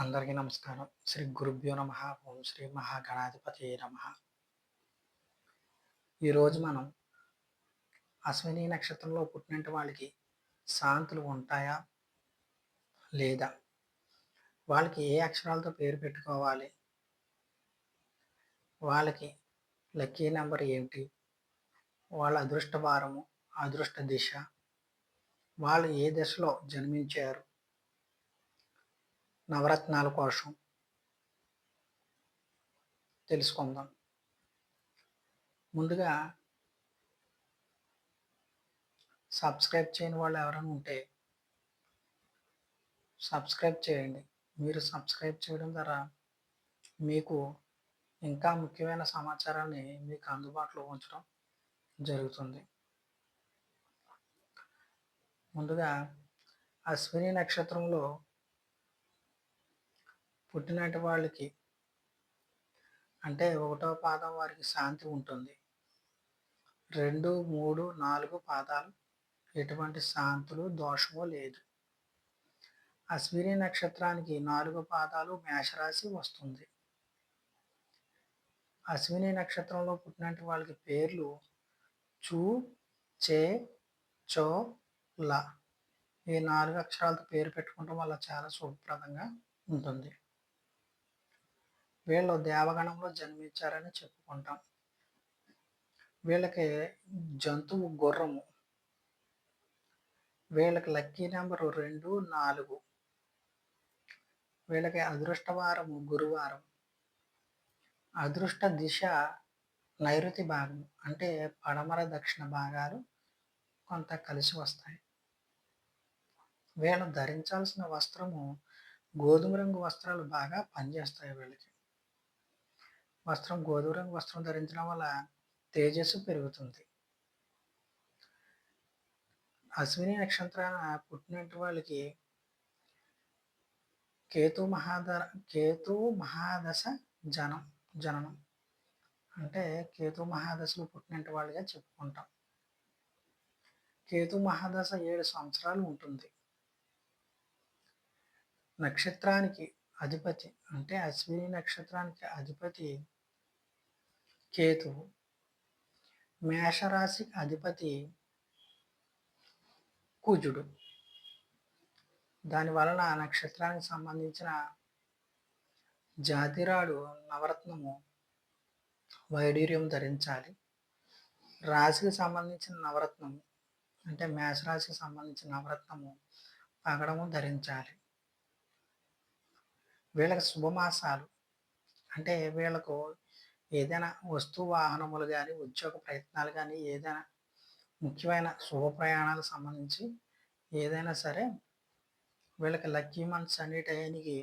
అందరికీ నమస్కారం. శ్రీ గురుభ్యో నమ. ఓం శ్రీ మహాగణాధిపతి నమ. ఈరోజు మనం అశ్విని నక్షత్రంలో పుట్టినట్టు వాళ్ళకి శాంతులు ఉంటాయా? లేదా? వాళ్ళకి ఏ అక్షరాలతో పేరు పెట్టుకోవాలి? వాళ్ళకి లక్కీ నెంబర్ ఏమిటి వాళ్ళ అదృష్ట వారము అదృష్ట దిశ వాళ్ళు ఏ దశలో జన్మించారు? నవరత్నాల కోసం. తెలుసుకుందాం. ముందుగా సబ్స్క్రైబ్ చేయని వాళ్ళు ఎవరైనా ఉంటే సబ్స్క్రైబ్ చేయండి. మీరు సబ్స్క్రైబ్ చేయడం ద్వారా మీకు ఇంకా ముఖ్యమైన సమాచారాన్ని మీకు అందుబాటులో ఉంచడం జరుగుతుంది. ముందుగా అశ్విని నక్షత్రంలో పుట్టినటి వాళ్ళకి అంటే ఒకటో పాదం వారికి శాంతి ఉంటుంది. రెండు మూడు నాలుగు పాదాలు ఎటువంటి శాంతులు దోషము లేదు. అశ్విని నక్షత్రానికి నాలుగు పాదాలు మేషరాశి వస్తుంది. అశ్విని నక్షత్రంలో పుట్టినట్టు వాళ్ళకి పేర్లు చూ చే చో ల. ఈ నాలుగు అక్షరాలతో పేరు పెట్టుకుంటాం. వల్ల చాలా శుభప్రదంగా ఉంటుంది. వీళ్ళు దేవగణంలో జన్మించారని చెప్పుకుంటాం. వీళ్ళకి జంతువు గుర్రము. వీళ్ళకి లక్కీ నెంబరు రెండు నాలుగు. వీళ్ళకి అదృష్టవారము గురువారం. అదృష్ట దిశ నైరుతి భాగం అంటే పడమర దక్షిణ భాగాలు కొంత కలిసి వస్తాయి. వీళ్ళు ధరించాల్సిన వస్త్రము గోధుమ రంగు వస్త్రాలు బాగా పనిచేస్తాయి వీళ్ళకి. వస్త్రం గోధుమ రంగు వస్త్రం ధరించడం వల్ల తేజస్సు పెరుగుతుంది. అశ్విని నక్షత్రాన పుట్టినటువంటి వాళ్ళకి కేతు మహాధర కేతు మహాదశ జనం జననం. అంటే కేతు మహాదశలో పుట్టినటువంటి వాళ్ళుగా చెప్పుకుంటాం. కేతు మహాదశ ఏడు సంవత్సరాలు ఉంటుంది. నక్షత్రానికి అధిపతి అంటే అశ్విని నక్షత్రానికి అధిపతి కేతు మేషరాశి అధిపతి కుజుడు. దాని వలన నక్షత్రానికి సంబంధించిన జాతిరాడు నవరత్నము వైడూర్యం ధరించాలి. రాశికి సంబంధించిన నవరత్నము అంటే మేషరాశికి సంబంధించిన నవరత్నము పగడము ధరించాలి. వీళ్ళకి శుభమాసాలు అంటే వీళ్ళకు ఏదైనా వస్తు వాహనములు కానీ ఉద్యోగ ప్రయత్నాలు కానీ ఏదైనా ముఖ్యమైన శుభ ప్రయాణాలకు సంబంధించి ఏదైనా సరే వీళ్ళకి లక్కీ మంత్స్ అనే టయానికి